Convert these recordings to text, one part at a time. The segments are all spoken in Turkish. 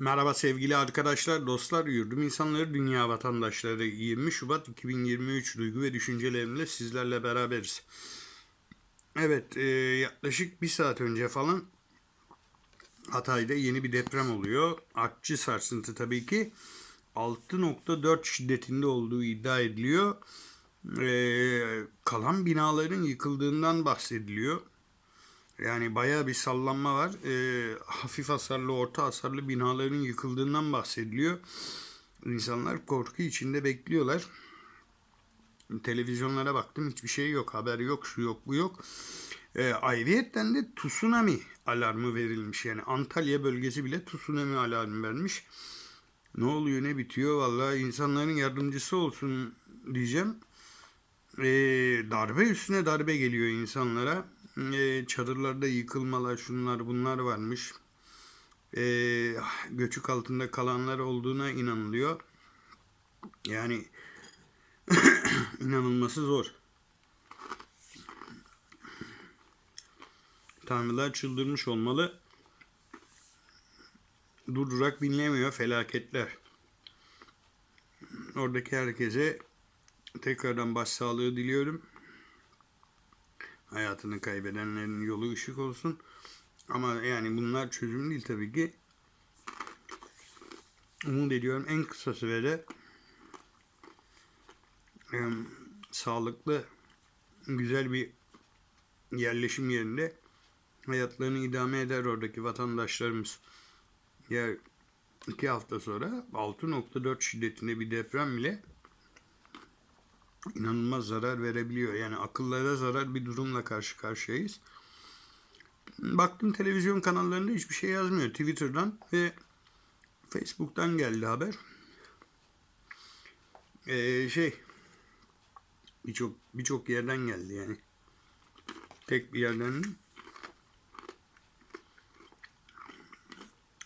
Merhaba sevgili arkadaşlar, dostlar, yurdum insanları, dünya vatandaşları. 20 Şubat 2023 duygu ve düşüncelerimle sizlerle beraberiz. Evet, e, yaklaşık bir saat önce falan Hatay'da yeni bir deprem oluyor. Artçı sarsıntı tabii ki. 6.4 şiddetinde olduğu iddia ediliyor. E, kalan binaların yıkıldığından bahsediliyor. Yani bayağı bir sallanma var. Ee, hafif hasarlı, orta hasarlı binaların yıkıldığından bahsediliyor. İnsanlar korku içinde bekliyorlar. Televizyonlara baktım hiçbir şey yok. Haber yok, şu yok, bu yok. Ee, ayrıyetten de tsunami alarmı verilmiş. Yani Antalya bölgesi bile tsunami alarmı vermiş. Ne oluyor, ne bitiyor? Vallahi insanların yardımcısı olsun diyeceğim. Ee, darbe üstüne darbe geliyor insanlara. Ee, çadırlarda yıkılmalar, şunlar bunlar varmış. Ee, göçük altında kalanlar olduğuna inanılıyor. Yani inanılması zor. Tanrılar çıldırmış olmalı. Durdurak binlemiyor felaketler. Oradaki herkese tekrardan başsağlığı diliyorum. Hayatını kaybedenlerin yolu ışık olsun. Ama yani bunlar çözüm değil tabii ki. Umut ediyorum en kısa sürede e, sağlıklı, güzel bir yerleşim yerinde hayatlarını idame eder oradaki vatandaşlarımız. Ya iki hafta sonra 6.4 şiddetinde bir deprem bile inanılmaz zarar verebiliyor. Yani akıllara zarar bir durumla karşı karşıyayız. Baktım televizyon kanallarında hiçbir şey yazmıyor. Twitter'dan ve Facebook'tan geldi haber. Ee, şey birçok birçok yerden geldi yani. Tek bir yerden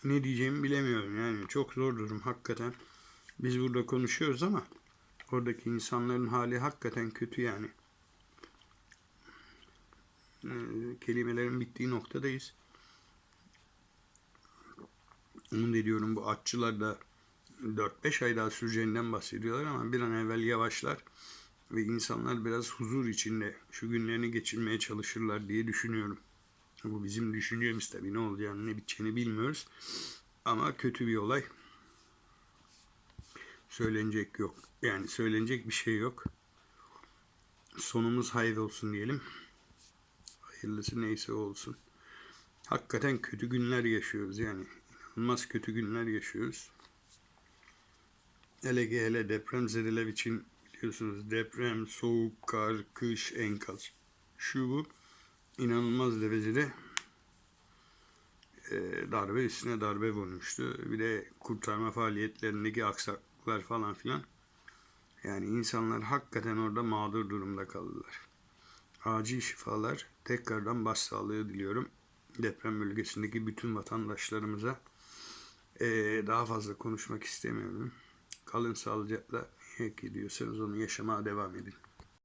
ne diyeceğimi bilemiyorum yani çok zor durum hakikaten. Biz burada konuşuyoruz ama oradaki insanların hali hakikaten kötü yani. Ee, kelimelerin bittiği noktadayız. Umut ediyorum bu atçılar da 4-5 ay daha süreceğinden bahsediyorlar ama bir an evvel yavaşlar ve insanlar biraz huzur içinde şu günlerini geçirmeye çalışırlar diye düşünüyorum. Bu bizim düşüncemiz tabii ne olacağını ne biteceğini bilmiyoruz. Ama kötü bir olay. Söylenecek yok. Yani söylenecek bir şey yok. Sonumuz hayır olsun diyelim. Hayırlısı neyse olsun. Hakikaten kötü günler yaşıyoruz yani. İnanılmaz kötü günler yaşıyoruz. Hele ki hele deprem zedeler için biliyorsunuz deprem, soğuk, kar, kış, enkaz. Şu bu inanılmaz derecede e, darbe üstüne darbe vurmuştu. Bir de kurtarma faaliyetlerindeki aksaklıklar falan filan. Yani insanlar hakikaten orada mağdur durumda kaldılar. Acil şifalar, tekrardan başsağlığı diliyorum. Deprem bölgesindeki bütün vatandaşlarımıza e, daha fazla konuşmak istemiyorum. Kalın sağlıcakla. Ne ediyorsanız onu yaşamaya devam edin.